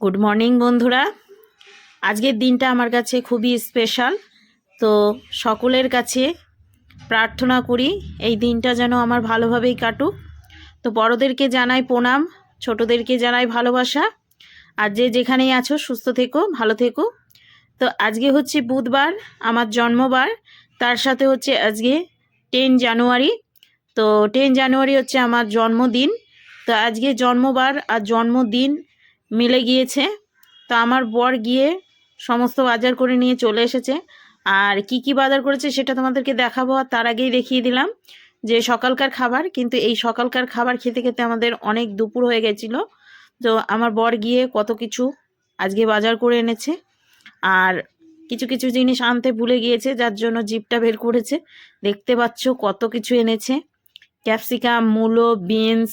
Good morning বন্ধুরা। আজকের দিনটা আমার কাছে খুবই স্পেশাল তো সকলের কাছে প্রার্থনা করি, এই দিনটা যেন আমার ভালোভাবেই কাটুক। তো বড়োদেরকে জানাই প্রণাম, ছোটোদেরকে জানাই ভালোবাসা। আর যে যেখানেই আছো, সুস্থ থেকো, ভালো থেকো। তো আজকে হচ্ছে বুধবার, আমার জন্মবার। তার সাথে হচ্ছে আজকে টেন জানুয়ারি। তো টেন জানুয়ারি হচ্ছে আমার জন্মদিন। তো আজকে জন্মবার আর জন্মদিন মিলে গিয়েছে। তো আমার বর গিয়ে সমস্ত বাজার করে নিয়ে চলে এসেছে। আর কি কি বাজার করেছে সেটা তোমাদেরকে দেখাবো, আর তার আগেই দেখিয়ে দিলাম যে সকালকার খাবার, কিন্তু এই সকালকার খাবার খেতে খেতে আমাদের অনেক দুপুর হয়ে গেছিল। তো আমার বর গিয়ে কত কিছু আজকে বাজার করে এনেছে, আর কিছু কিছু জিনিস আনতে ভুলে গিয়েছে, যার জন্য জিপটা বের করেছে। দেখতে পাচ্ছ কত কিছু এনেছে। ক্যাপসিকাম, মূলো, বিনস,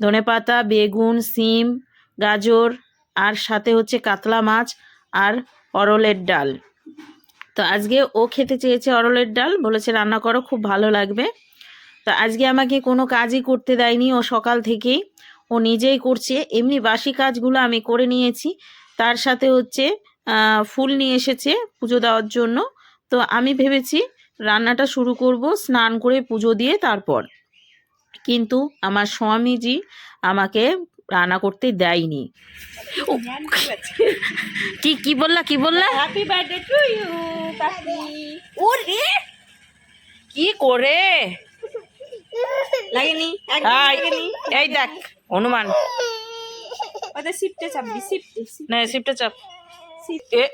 ধনেপাতা, বেগুন, সিম, গাজর, আর সাথে হচ্ছে কাতলা মাছ। আর অরলের ডাল। তো আজকে ও খেতে চেয়েছে অরলের ডাল, বলেছে রান্না করো, খুব ভালো লাগবে। তো আজকে আমাকে কোনো কাজই করতে দেয়নি, ও সকাল থেকেই। ও নিজেই করছে, এমনি বাসি কাজগুলো আমি করে নিয়েছি। তার সাথে হচ্ছে ফুল নিয়ে এসেছে পুজো দেওয়ার জন্য। তো আমি ভেবেছি রান্নাটা শুরু করব, স্নান করে পুজো দিয়ে তারপর। কিন্তু আমার স্বামীজি আমাকে রান্না করতে দেয়নি। কি কি বললা কি বললা? হ্যাপি বার্থডে টু ইউ পাপি ওরে কি করে? লাগেনি লাগেনি এই দেখ অনুমান। ওদের সিপটে চাপবি সিপটে না সিপটা চাপ। এ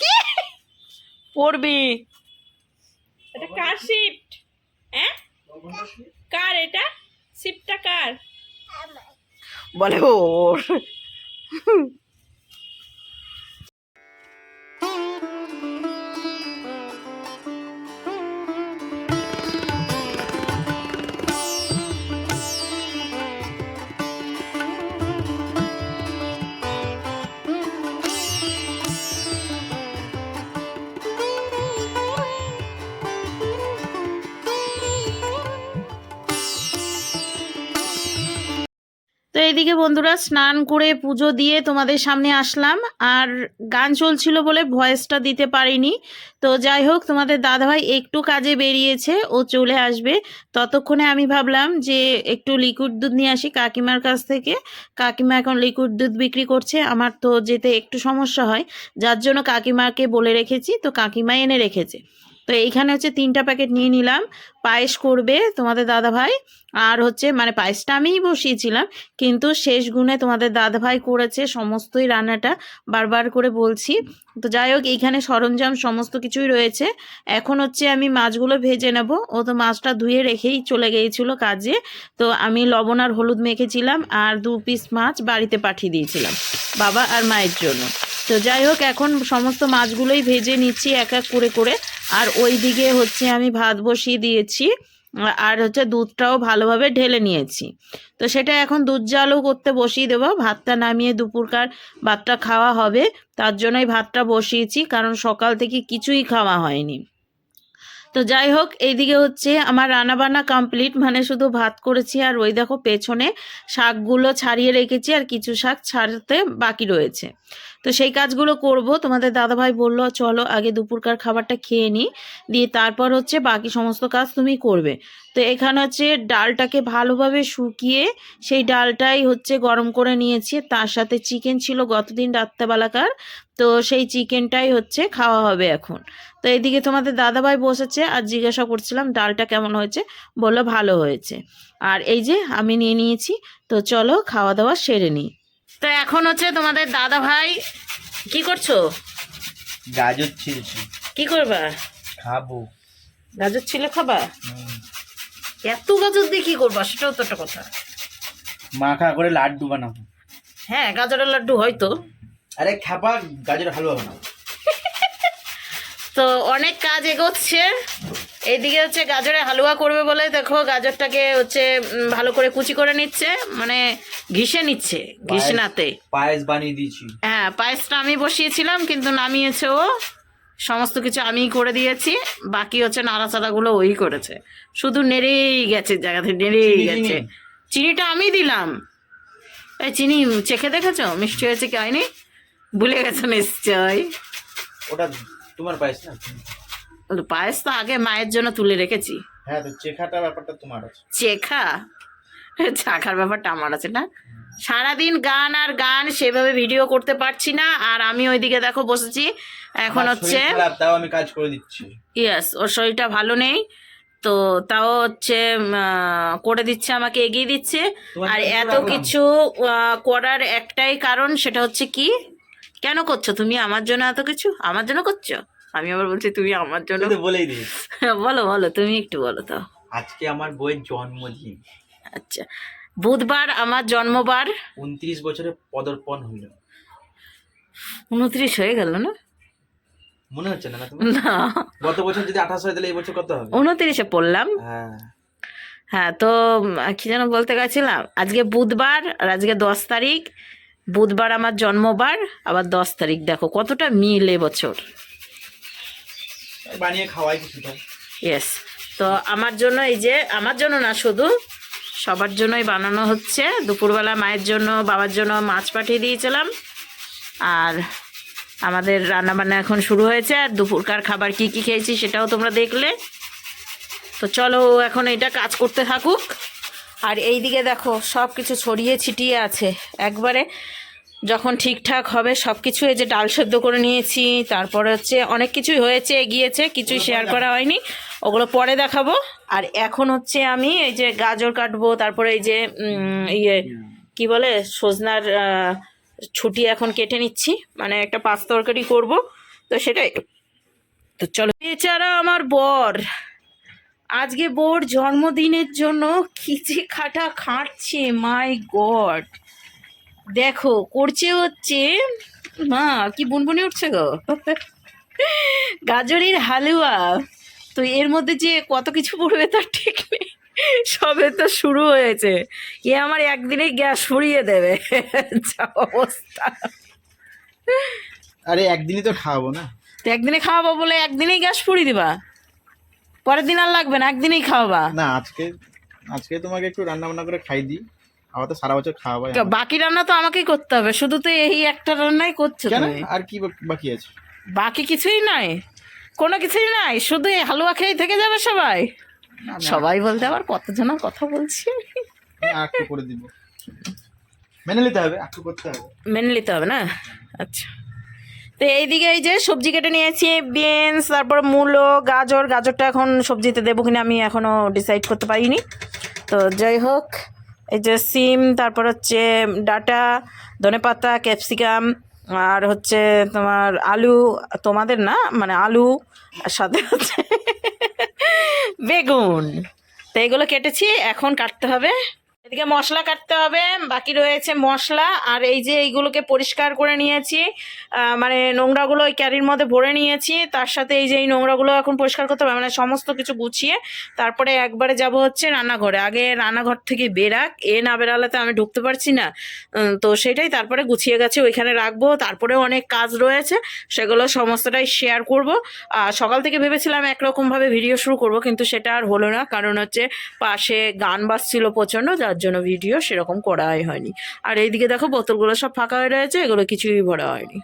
কি? পড়বি। এটা কার শিফট হ্যাঁ? কার এটা? শিফটটা কার? বলে ওর। তো এইদিকে বন্ধুরা স্নান করে পুজো দিয়ে তোমাদের সামনে আসলাম। আর গান চলছিল বলে ভয়েসটা দিতে পারিনি। তো যাই হোক, তোমাদের দাদাভাই একটু কাজে বেরিয়েছে, ও চলে আসবে। ততক্ষণে আমি ভাবলাম যে একটু লিকুইড দুধ নিয়ে আসি কাকিমার কাছ থেকে। কাকিমা এখন লিকুইড দুধ বিক্রি করছে, আমার তো যেতে একটু সমস্যা হয়, যার জন্য কাকিমাকে বলে রেখেছি। তো কাকিমা এনে রেখেছে। তো এইখানে হচ্ছে তিনটা প্যাকেট নিয়ে নিলাম। পায়েস করবে তোমাদের দাদাভাই। আর হচ্ছে মানে পায়েসটা আমিই বসিয়েছিলাম, কিন্তু শেষ গুণে তোমাদের দাদাভাই করেছে সমস্তই রান্নাটা, বারবার করে বলছি। তো যাই হোক, এইখানে সরঞ্জাম সমস্ত কিছুই রয়েছে। এখন হচ্ছে আমি মাছগুলো ভেজে নেব। ও তো মাছটা ধুয়ে রেখেই চলে গিয়েছিল কাজে। তো আমি লবণ আর হলুদ মেখেছিলাম আর দু পিস মাছ বাড়িতে পাঠিয়ে দিয়েছিলাম, বাবা আর মায়ের জন্য। তো যাই হোক, এখন সমস্ত মাছগুলোই ভেজে নিচ্ছি এক এক করে করে। আর ওই দিকে হচ্ছে আমি ভাত বসিয়ে দিয়েছি, আর হচ্ছে দুধটাও ভালোভাবে ঢেলে নিয়েছি। তো সেটা এখন দুধ জালও করতে বসিয়ে দেবো। ভাতটা নামিয়ে দুপুরকার ভাতটা খাওয়া হবে, তার জন্যই ভাতটা বসিয়েছি, কারণ সকাল থেকে কিছুই খাওয়া হয়নি। তো যাই হোক, এইদিকে হচ্ছে আমার রান্নাবান্না কমপ্লিট মানে শুধু ভাত করেছি আর ওই দেখো পেছনে শাকগুলো ছাড়িয়ে রেখেছি আর কিছু শাক ছাড়তে বাকি রয়েছে। তো সেই কাজগুলো করব। তোমাদের দাদাভাই বলল, চলো আগে দুপুরকার খাবারটা খেয়ে নিই দিয়ে তারপর হচ্ছে বাকি সমস্ত কাজ তুমি করবে। তো এখানে হচ্ছে ডালটাকে ভালোভাবে শুকিয়ে সেই ডালটাই হচ্ছে গরম করে নিয়েছি। তার সাথে চিকেন ছিল গতদিন রাত্রেবেলাকার। তো সেই চিকেনটাই হচ্ছে খাওয়া হবে এখন। তো এদিকে তোমাদের দাদাভাই বসেছে আর জিজ্ঞাসা করছিলাম ডালটা কেমন হয়েছে? বলল ভালো হয়েছে। আর এই যে আমি নিয়ে নিয়েছি তো চলো খাওয়া দাওয়া সেরে নিই। তো এখন হচ্ছে তোমাদের দাদাভাই কি করছ? গাজর ছিলছি কি করবা? খাব। গাজর ছিল খাবা? এত গাজর দিয়ে কি করবা? সেটাও তো একটা কথা। মাখা করে লাড্ডু বানাবো। হ্যাঁ গাজরের লাড্ডু হয়তো। আরে খ্যাপা গাজর হালুয়া বানাও তো অনেক কাজ এগোচ্ছে। এইদিকে হচ্ছে গাজরের হালুয়া করবে বলে দেখো গাজরটাকে হচ্ছে ভালো করে কুচি করে নিচ্ছে মানে ঘিসে নিচ্ছে ঘিসনাতে পায়েস বানিয়ে দিয়েছি। হ্যাঁ পায়েসটা আমি বসিয়েছিলাম কিন্তু নামিয়েছে ও। সমস্ত কিছু আমিই করে দিয়েছি বাকি হচ্ছে নাড়াচাড়াগুলো ওই করেছে। শুধু নেড়েই গেছে জায়গাতে নেড়েই গেছে। চিনিটা আমি দিলাম। এই চিনি চেখে দেখেছ? মিষ্টি হয়েছে কি হয়নি? ভুলে গেছো নিশ্চয় ওটা তোমার পায়েস না? পায়েস তো আগে মায়ের জন্য তুলে রেখেছি। হ্যাঁ তো চেখাটা ব্যাপারটা তোমার আছে। চেখা? চাখার ব্যাপারটা আমার আছে না। সারাদিন গান আর গান সেভাবে ভিডিও করতে পারছি না আর আমি ওইদিকে দেখো বসেছি। এখন হচ্ছে তাও আমি কাজ করে দিচ্ছি। ইয়েস ওর শরীরটা ভালো নেই তো তাও হচ্ছে করে দিচ্ছে আমাকে এগিয়ে দিচ্ছে। আর এত কিছু করার একটাই কারণ সেটা হচ্ছে কি? কেন করছ? তুমি আমার জন্য এত কিছু? আমার জন্য করছ? আমি আবার বলছি তুমি আমার জন্য বলেই দিস বলো বলো তুমি একটু বলো তো। আজকে আমার বইয়ের জন্মদিন। আচ্ছা। বুধবার আমার জন্মবার। উনত্রিশ বছরে পদার্পণ হইল। উনত্রিশ হয়ে গেল না? মনে হচ্ছে না না গত বছর যদি আঠাশ হয় তাহলে এই বছর কত হবে? উনত্রিশে পড়লাম। হ্যাঁ। হ্যাঁ তো কি যেন বলতে গেছিলাম? আজকে বুধবার আর আজকে দশ তারিখ। বুধবার আমার জন্মবার আবার দশ তারিখ দেখো কতটা মিল বছর। বানিয়ে খাওয়াই কিছুটা। ইয়েস তো আমার জন্য এই যে আমার জন্য না শুধু সবার জন্যই বানানো হচ্ছে। দুপুরবেলা মায়ের জন্য বাবার জন্য মাছ পাঠিয়ে দিয়েছিলাম। আর আমাদের রান্নাবান্না এখন শুরু হয়েছে আর দুপুরকার খাবার কি কি খেয়েছি সেটাও তোমরা দেখলে। তো চলো এখন এটা কাজ করতে থাকুক। আর এই দিকে দেখো সব কিছু ছড়িয়ে ছিটিয়ে আছে। একবারে যখন ঠিকঠাক হবে সব কিছু এই যে ডাল সেদ্ধ করে নিয়েছি, তারপরে হচ্ছে অনেক কিছুই হয়েছে, এগিয়েছে, কিছুই শেয়ার করা হয়নি। ওগুলো পরে দেখাবো। আর এখন হচ্ছে আমি এই যে গাজর কাটবো, তারপরে এই যে ইয়ে কি বলে, সজনার ছুটি এখন কেটে নিচ্ছি। মানে একটা পাঁচ তরকারি করব। তো সেটাই। তো চলো। বেচারা আমার বর। আজকে বোর জন্মদিনের জন্য খিচে খাটা খাটছে মাই গড দেখো করছে হচ্ছে মা কি বুনবুনি উঠছে গো? গাজরের হালুয়া। তো এর মধ্যে যে কত কিছু পড়বে তার ঠিক নেই। সবে তো শুরু হয়েছে। এ আমার একদিনেই গ্যাস ফুরিয়ে দেবে। যা অবস্থা। আরে একদিনই তো খাওয়াবো না। তো একদিনে খাওয়াবো বলে একদিনেই গ্যাস ফুরিয়ে দিবা? পরের দিন আর লাগবে না একদিনেই খাওয়াবা। না আজকে আজকে তোমাকে একটু রান্না বান্না করে খাই দিই। আবার তো সারা বছর খাওয়াবো। বাকি রান্না তো আমাকেই করতে হবে শুধু তো এই একটা রান্নাই করছ কেন? তুমি। আর কি বাকি আছে? বাকি কিছুই নাই কোনো কিছুই নাই শুধু এই হালুয়া খেয়ে থেকে যাবে সবাই। সবাই বলতে আবার কত কতজনের কথা বলছি? একটু করে দিব? মেনে নিতে হবে একটু করতে হবে? মেনে নিতে হবে না? আচ্ছা। তো এইদিকে এই যে সবজি কেটে নিয়েছি, বিনস, তারপর মূলো, গাজর, গাজরটা এখন সবজিতে দেবো কিনা আমি এখনও ডিসাইড করতে পারিনি। তো যাই হোক, এই যে সিম, তারপর হচ্ছে ডাটা ধনেপাতা ক্যাপসিকাম, আর হচ্ছে তোমার আলু, তোমাদের না মানে আলু, আর সাথে হচ্ছে বেগুন। তো এগুলো কেটেছি, এখন কাটতে হবে। এদিকে মশলা কাটতে হবে, বাকি রয়েছে মশলা, আর এই যে এইগুলোকে পরিষ্কার করে নিয়েছি মানে নোংরাগুলো ওই ক্যারির মধ্যে ভরে নিয়েছি, তার সাথে এই যে এই নোংরাগুলো এখন পরিষ্কার করতে হবে মানে সমস্ত কিছু গুছিয়ে, তারপরে একবারে যাব হচ্ছে রান্নাঘরে, আগে রান্নাঘর থেকে বেরাক, এ না বেরালে তো আমি ঢুকতে পারছি না তো সেটাই তারপরে গুছিয়ে গেছে ওইখানে রাখব তারপরে অনেক কাজ রয়েছে, সেগুলো সমস্তটাই শেয়ার করব, আর সকাল থেকে ভেবেছিলাম একরকমভাবে ভিডিও শুরু করব, কিন্তু সেটা আর হলো না, কারণ হচ্ছে পাশে গান বাজছিল প্রচণ্ড জন্য ভিডিও সেরকম করাই হয়নি। আর এইদিকে দেখো, বোতলগুলো সব ফাঁকা হয়ে রয়েছে, এগুলো কিছুই ভরা হয়নি।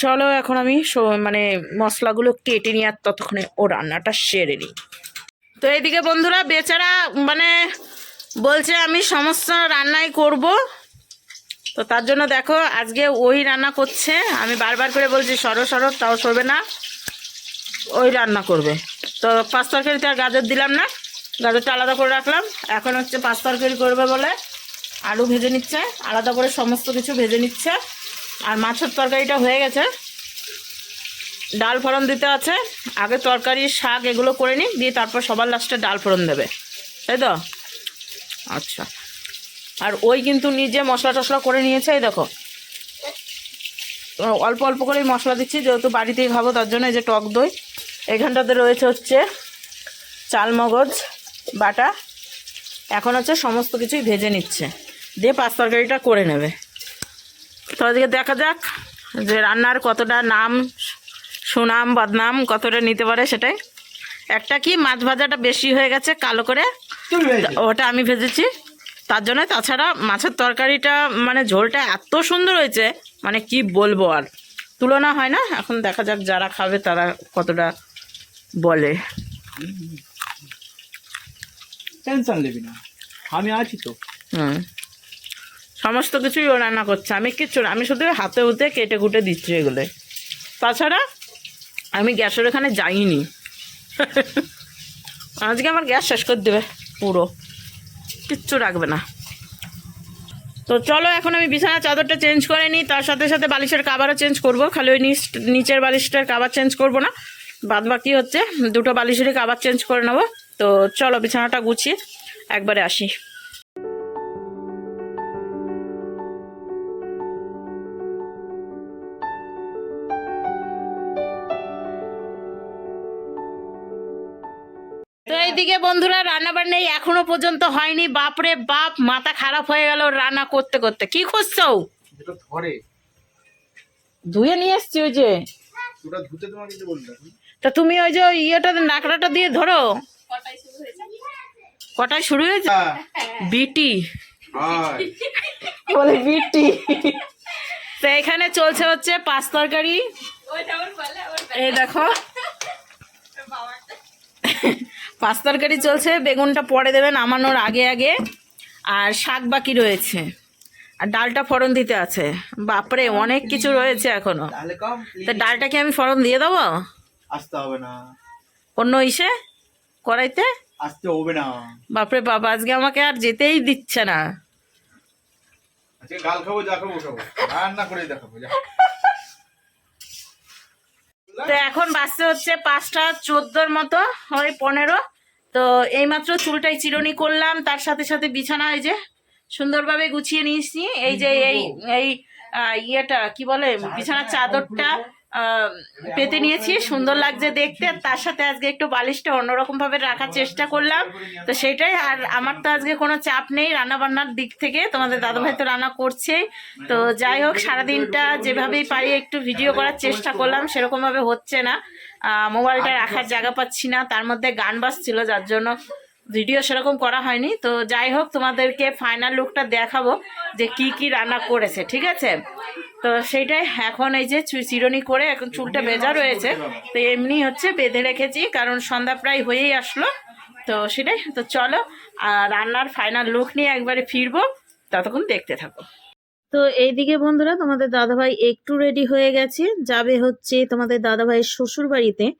চলো এখন আমি মানে মশলাগুলো কেটে নিয়ে আর ততক্ষণে ও রান্নাটা সেরে নিই। তো এইদিকে বন্ধুরা, বেচারা মানে বলছে আমি সমস্ত রান্নাই করব। তো তার জন্য দেখো, আজকে ওই রান্না করছে। আমি বারবার করে বলছি, সরো সরো, তাও সরবে না। ওই রান্না করবে। তো পাঁচ তরকারিতে আর গাজর দিলাম না। গাজরটা আলাদা করে রাখলাম। এখন হচ্ছে পাঁচ তরকারি করবে বলে আলু ভেজে নিচ্ছে। আলাদা করে সমস্ত কিছু ভেজে নিচ্ছে। আর মাছের তরকারিটা হয়ে গেছে। ডাল ফোড়ন দিতে আছে। আগে তরকারি, শাক এগুলো করে নিই, দিয়ে তারপর সবার লাস্টে ডাল ফোড়ন দেবে। তাই তো? আচ্ছা। আর ওই কিন্তু নিজে মশলা টশলা করে নিয়েছে, এই দেখো। অল্প অল্প করেই মশলা দিচ্ছি, যেহেতু বাড়িতেই খাব, তার জন্য এই যে টক দই। এখানটাতে রয়েছে হচ্ছে চাল মগজ বাটা এখন হচ্ছে সমস্ত কিছুই ভেজে নিচ্ছে। দিয়ে পাঁচ তরকারিটা করে নেবে। তো আজকে দেখা যাক যে রান্নার কতটা নাম সুনাম বদনাম কতটা নিতে পারে সেটাই। একটা কি মাছ ভাজাটা বেশি হয়ে গেছে কালো করে ওটা আমি ভেজেছি। তার জন্য তাছাড়া মাছের তরকারিটা মানে ঝোলটা এত সুন্দর হয়েছে মানে কি বলব আর। তুলনা হয় না এখন দেখা যাক যারা খাবে তারা কতটা বলে। টেনশন নিবি না। আমি আছি তো। সমস্ত কিছুই ও রান্না করছে। আমি কিচ্ছু আমি শুধু হাতে হুতে কেটে কুটে দিচ্ছি এগুলো। তাছাড়া আমি গ্যাসের ওখানে যাইনি। আজকে আমার গ্যাস শেষ করে দেবে পুরো। কিচ্ছু রাখবে না। তো চলো, এখন আমি বিছানা চাদরটা চেঞ্জ করে নিই। তার সাথে সাথে বালিশের কাবারও চেঞ্জ করব। খালি ওই নিচ নিচের বালিশটার কাবার চেঞ্জ করব না। বাদ বাকি হচ্ছে দুটো বালিশেরই কাবার চেঞ্জ করে নেব। তো চলো বিছানাটা গুছিয়ে একবারে আসি। তো এইদিকে বন্ধুরা রান্না বান্না এখনও পর্যন্ত হয়নি। বাপরে বাপ মাথা খারাপ হয়ে গেল রান্না করতে করতে। কি খুঁজছো? ধরে। ধুয়ে নিয়ে এসছি ওই যে। ধুতে তোমাকে তা তুমি ওই যে ওই ইয়েটা নাকড়াটা দিয়ে ধরো। কটায় শুরু হয়েছে? হ্যাঁ। বিটি। বলে বিটি? তো এখানে চলছে হচ্ছে পাঁচ তরকারি। এই দেখো। পাঁচ তরকারি চলছে বেগুনটা পরে দেবেন নামানোর আগে আগে। আর শাক বাকি রয়েছে। আর ডালটা ফোড়ন দিতে আছে। বাপরে অনেক কিছু রয়েছে এখনও। তা ডালটা কি আমি ফোড়ন দিয়ে দেবো? আসতে হবে না। অন্য ইসে? কড়াইতে আসতে হবে না। বাপরে বাবা আজকে আমাকে আর যেতেই দিচ্ছে না। আজকে গাল খাব যা খাব খাব। রান্না করে দেখাবো যা। তো এখন বাজতে হচ্ছে পাঁচটা চোদ্দোর মতো হয় পনেরো। তো এইমাত্র চুলটাই চিরুনি করলাম তার সাথে সাথে বিছানা এই যে সুন্দরভাবে গুছিয়ে নিয়েছি। এই যে এই এই ইয়েটা কি বলে বিছানার চাদরটা পেতে নিয়েছি, সুন্দর লাগছে দেখতে তার সাথে আজকে একটু বালিশটা অন্যরকম ভাবে রাখার চেষ্টা করলাম। তো সেটাই, আর আমার তো আজকে কোনো চাপ নেই রান্না বান্নার দিক থেকে, তোমাদের দাদুভাই তো রান্না করছেই তো যাই হোক, সারাদিনটা যেভাবেই পারি একটু ভিডিও করার চেষ্টা করলাম, সেরকমভাবে হচ্ছে না। মোবাইলটা রাখার জায়গা পাচ্ছি না, তার মধ্যে গান বাজছিল যার জন্য। ভিডিও সেরকম করা হয়নি। তো যাই হোক তোমাদেরকে ফাইনাল লুকটা দেখাবো যে কি কি রান্না করেছে ঠিক আছে? তো সেইটাই এখন এই যে চু- চিরুনি করে এখন চুলটা ভেজা রয়েছে। তো এমনি হচ্ছে বেঁধে রেখেছি কারণ সন্ধ্যা প্রায় হয়েই আসলো। তো সেটাই তো চলো আর রান্নার ফাইনাল লুক নিয়ে একবারে ফিরবো। ততক্ষণ দেখতে থাকো। তো এইদিকে বন্ধুরা তোমাদের দাদাভাই একটু রেডি হয়ে গেছে। যাবে হচ্ছে তোমাদের দাদাভাইয়ের শ্বশুর বাড়িতে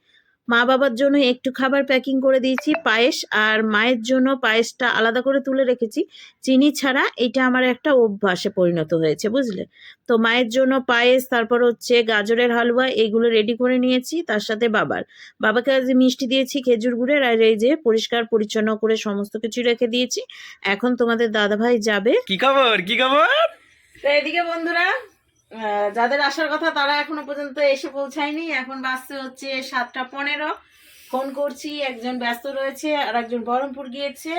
মা বাবার জন্য একটু খাবার প্যাকিং করে দিয়েছি পায়েস আর মায়ের জন্য পায়েসটা আলাদা করে তুলে রেখেছি। চিনি ছাড়া এটা আমার একটা অভ্যাসে পরিণত হয়েছে বুঝলে? তো মায়ের জন্য পায়েস তারপর হচ্ছে গাজরের হালুয়া এইগুলো রেডি করে নিয়েছি তার সাথে বাবার। বাবাকে আজ মিষ্টি দিয়েছি খেজুর গুড়ের আর এই যে পরিষ্কার পরিচ্ছন্ন করে সমস্ত কিছু রেখে দিয়েছি। এখন তোমাদের দাদাভাই যাবে। কি খবর? কি খবর? এদিকে বন্ধুরা যাদের আসার কথা তারা এখনও পর্যন্ত এসে পৌঁছায়নি। এখন বাসতে হচ্ছে সাতটা পনেরো। ফোন করছি, একজন ব্যস্ত রয়েছে আর একজন বহরমপুর গিয়েছে।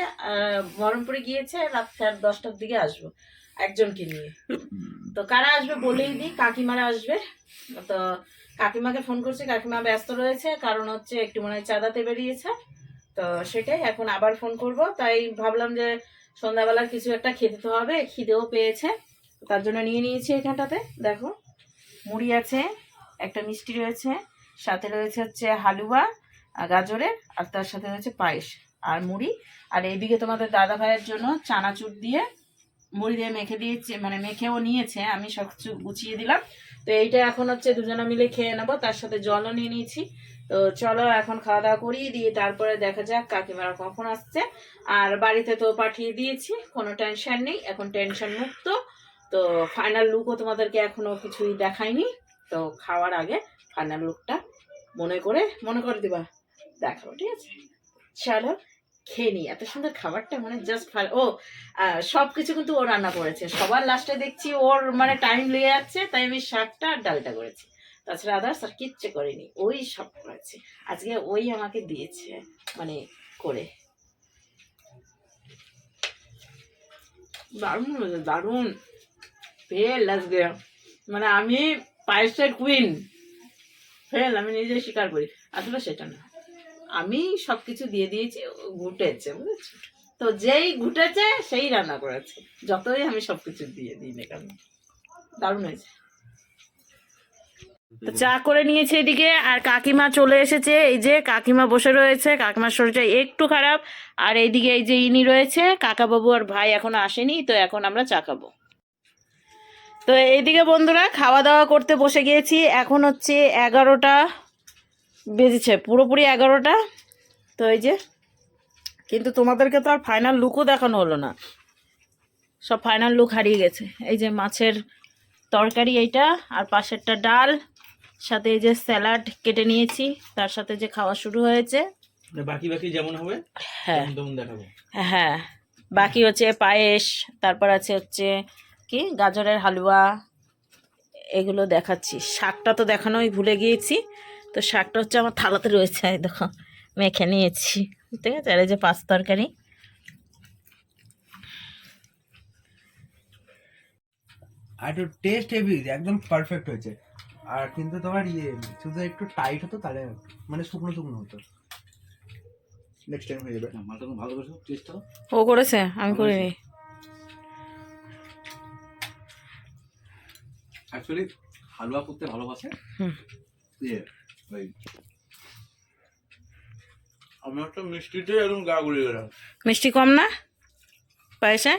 বহরমপুরে গিয়েছে রাত সাড়ে দশটার দিকে আসব একজনকে নিয়ে। তো কারা আসবে বলেই দিই, কাকিমারা আসবে। তো কাকিমাকে ফোন করছি, কাকিমা ব্যস্ত রয়েছে, কারণ হচ্ছে একটু মনে হয় চাঁদাতে বেরিয়েছে। তো সেটাই, এখন আবার ফোন করব। তাই ভাবলাম যে সন্ধ্যাবেলার কিছু একটা খেতে তো হবে, খিদেও পেয়েছে। তার জন্য নিয়ে নিয়েছি এখানটাতে। দেখো, মুড়ি আছে, একটা মিষ্টি রয়েছে, সাথে রয়েছে হচ্ছে হালুয়া গাজরের, আর তার সাথে রয়েছে পায়েস আর মুড়ি। আর এদিকে তোমাদের দাদা ভাইয়ের জন্য চানাচুর দিয়ে মুড়ি দিয়ে মেখে দিয়েছে মানে মেখেও নিয়েছে, আমি সব কিছু গুছিয়ে দিলাম। তো এইটা এখন হচ্ছে দুজনে মিলে খেয়ে নেব, তার সাথে জলও নিয়ে নিয়েছি। তো চলো এখন খাওয়া দাওয়া করি, দিয়ে তারপরে দেখা যাক কাকিমারা কখন আসছে। আর বাড়িতে তো পাঠিয়ে দিয়েছি, কোনো টেনশন নেই, এখন টেনশন মুক্ত। তো ফাইনাল লুকও তোমাদেরকে এখনও কিছুই দেখাইনি। তো খাওয়ার আগে ফাইনাল লুকটা মনে করে মনে করে দিবা। দেখাবো ঠিক আছে? চলো, খেয়ে নিই। এত সুন্দর খাবারটা মানে জাস্ট ও সব কিছু কিন্তু ও রান্না করেছে। সবার লাস্টে দেখছি ওর মানে টাইম লেগে যাচ্ছে, তাই আমি শাকটা আর ডালটা করেছি। তাছাড়া আদার্স আর কিচ্ছু করিনি। ওই সব করেছে। আজকে ওই আমাকে দিয়েছে মানে করে। দারুণ দারুণ। ফেল মানে আমি পায়েসের কুইন ফেল আমি নিজে স্বীকার করি। আসলে সেটা না। আমি সব কিছু দিয়ে দিয়েছি ঘুটেছে, বুঝেছ? তো যেই ঘুটেছে, সেই রান্না করেছে। যতই আমি সব কিছু দিয়ে দিই না কেন। দারুণ হয়েছে। তো চা করে নিয়েছে এদিকে, আর কাকিমা চলে এসেছে। এই যে কাকিমা বসে রয়েছে, কাকিমার শরীরটা একটু খারাপ। আর এইদিকে এই যে ইনি রয়েছে, কাকাবাবু আর ভাই এখনও আসেনি, তো এখন আমরা চা খাব। তো এইদিকে বন্ধুরা খাওয়া দাওয়া করতে বসে গিয়েছি। এখন হচ্ছে এগারোটা বেজেছে পুরোপুরি এগারোটা। তো এই যে কিন্তু তোমাদেরকে তো আর ফাইনাল লুকও দেখানো হলো না। সব ফাইনাল লুক হারিয়ে গেছে। এই যে মাছের তরকারি এইটা আর পাশেরটা ডাল সাথে এই যে স্যালাড কেটে নিয়েছি তার সাথে যে খাওয়া শুরু হয়েছে। বাকি বাকি যেমন হবে হ্যাঁ। হ্যাঁ বাকি হচ্ছে পায়েস তারপর আছে হচ্ছে কি গাজরের হালুয়া এগুলো দেখাচ্ছি। শাকটা তো দেখানোই ভুলে গিয়েছি। তো শাকটা হচ্ছে আমার থালাতে রয়েছে দেখো মেখে নিয়েছি। ঠিক আছে আর এই যে পাঁচ তরকারি। আর একটু টেস্ট হেভি একদম পারফেক্ট হয়েছে। আর কিন্তু তোমার ইয়ে শুধু একটু টাইট হতো তাহলে মানে শুকনো শুকনো হতো। নেক্সট টাইম হয়ে যাবে। ভালো করে টেস্ট ও করেছে? আমি করিনি। অ্যাকচুয়ালি হালুয়া করতে ভালোবাসে। হুম। ইয়ে ওই আমি একটা মিষ্টিতে এরকম গা গুলিয়ে গেলাম মিষ্টি কম না? পায়েসে?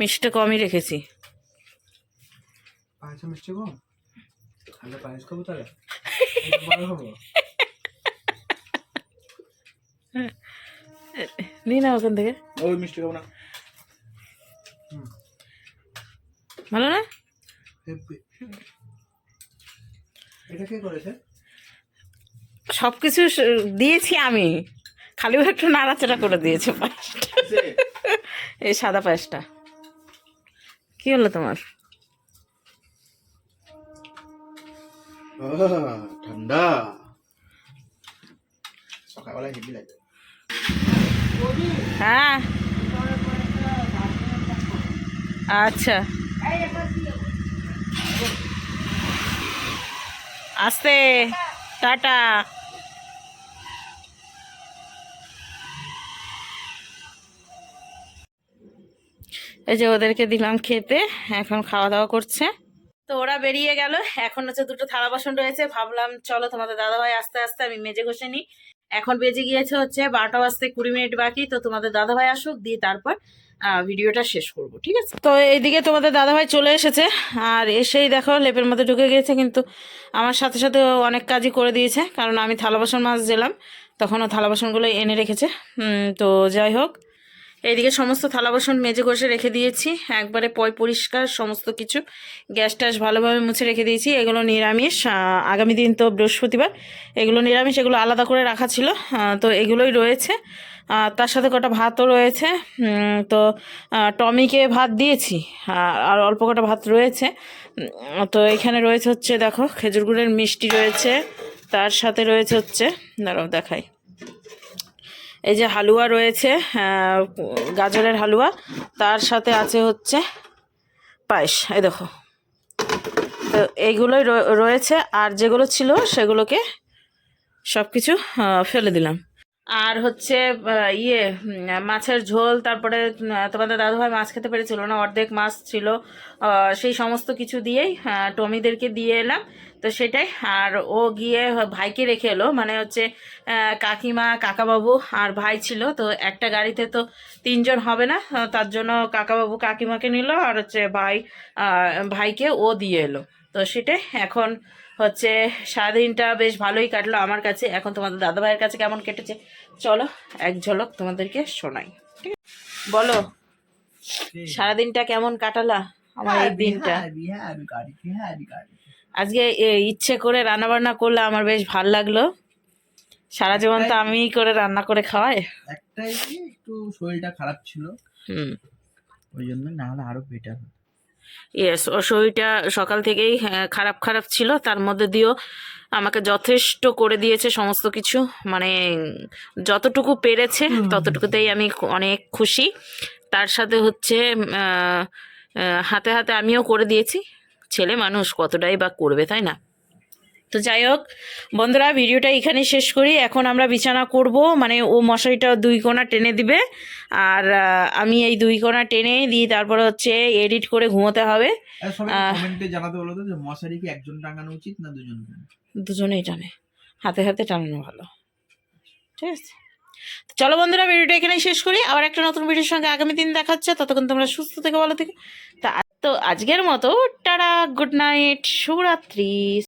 মিষ্টিটা কমই রেখেছি। পায়েসে মিষ্টি কম? আমরা পায়েস খাব তাহলে? ভালো হব নিই না ওখান থেকে। ওই মিষ্টি খাব না। ভালো না। এটা কে করেছে? সব কিছু দিয়েছি আমি। খালি একটু নাড়াচাড়া করে দিয়েছে পায়েসটা। এই সাদা পায়েসটা। কি হলো তোমার? ঠান্ডা। সকালবেলায় হেভি লাগে হ্যাঁ। আচ্ছা। আস্তে, টাটা। এই যে ওদেরকে দিলাম খেতে, এখন খাওয়া দাওয়া করছে। তো ওরা বেরিয়ে গেল, এখন হচ্ছে দুটো থালা বাসন রয়েছে, ভাবলাম চলো তোমাদের দাদাভাই আস্তে আস্তে আমি মেজে ঘষে নিই। এখন বেজে গিয়েছে হচ্ছে বারোটা বাজতে কুড়ি মিনিট বাকি, তো তোমাদের দাদাভাই আসুক, দিয়ে তারপর ভিডিওটা শেষ করব, ঠিক আছে? তো এইদিকে তোমাদের দাদাভাই চলে এসেছে, আর এসেই দেখো লেপের মধ্যে ঢুকে গিয়েছে, কিন্তু আমার সাথে সাথে অনেক কাজই করে দিয়েছে, কারণ আমি থালা বাসন মাছ দিলাম তখন ও থালা বাসনগুলো এনে রেখেছে। তো যাই হোক এইদিকে সমস্ত থালা বাসন মেজে ঘষে রেখে দিয়েছি। একবারে পয় পরিষ্কার সমস্ত কিছু। গ্যাস ট্যাস ভালোভাবে মুছে রেখে দিয়েছি। এগুলো নিরামিষ। আগামী দিন তো বৃহস্পতিবার। এগুলো নিরামিষ, এগুলো আলাদা করে রাখা ছিল। তো এগুলোই রয়েছে। তার সাথে কটা ভাতও রয়েছে। তো টমিকে ভাত দিয়েছি। আর অল্প কটা ভাত রয়েছে। তো এখানে রয়েছে হচ্ছে, দেখো, খেজুর গুড়ের মিষ্টি রয়েছে। তার সাথে রয়েছে হচ্ছে, দাঁড়াও দেখাই। এই যে হালুয়া রয়েছে গাজরের হালুয়া, তার সাথে আছে হচ্ছে পায়েস, এই দেখো। তো এইগুলোই রয়েছে, আর যেগুলো ছিল সেগুলোকে সব কিছু ফেলে দিলাম। আর হচ্ছে ইয়ে মাছের ঝোল, তারপরে তোমাদের দাদুভাই মাছ খেতে পেরেছিল না, অর্ধেক মাছ ছিল সেই সমস্ত কিছু দিয়েই টমিদেরকে দিয়ে এলাম। তো সেটাই। আর ও গিয়ে ভাইকে রেখে এলো। মানে হচ্ছে কাকিমা কাকাবাবু আর ভাই ছিল। তো একটা গাড়িতে তো তিনজন হবে না। তার জন্য কাকাবাবু কাকিমাকে নিল আর হচ্ছে ভাই ভাইকে ও দিয়ে এলো। তো সেটাই। এখন হচ্ছে সারাদিনটা বেশ ভালোই কাটলো আমার কাছে। এখন তোমাদের দাদা ভাইয়ের কাছে কেমন কেটেছে? চলো এক ঝলক তোমাদেরকে শোনাই। ঠিক বলো সারাদিনটা কেমন কাটালা? আমার এই দিনটা। আজকে ইচ্ছে করে রান্নাবান্না করলে আমার বেশ ভালো লাগল। সারা জীবন তো আমিই করে রান্না করে খাওয়াই। একটাই একটু শরীরটা খারাপ ছিল। হুম। ওই জন্য না হলে আরও বেটার ইয়েস ওর শরীরটা সকাল থেকেই খারাপ খারাপ ছিল। তার মধ্যে দিয়েও আমাকে যথেষ্ট করে দিয়েছে সমস্ত কিছু। মানে যতটুকু পেরেছে ততটুকুতেই আমি অনেক খুশি। তার সাথে হচ্ছে হাতে হাতে আমিও করে দিয়েছি। ছেলে মানুষ কতটাই বা করবে তাই না? তো যাই হোক বন্ধুরা ভিডিওটা এখানে শেষ করি। এখন আমরা বিছানা করব। মানে ও মশারিটা দুই কোণা টেনে দিবে। আর আমি এই দুই কোণা টেনে দিয়ে তারপর হচ্ছে এডিট করে ঘুমোতে হবে। জানাতে বলো তো যে মশারি কি একজন টাঙানো উচিত না দুজন দুজনেই টানে। হাতে হাতে টানানো ভালো। ঠিক আছে? চলো বন্ধুরা ভিডিওটা এখানেই শেষ করি। আবার একটা নতুন ভিডিওর সঙ্গে আগামী দিন দেখাচ্ছে। ততক্ষণ তোমরা সুস্থ থেকে ভালো থেকে। তা তো আজকের মতো টাটা গুড নাইট শুভরাত্রি।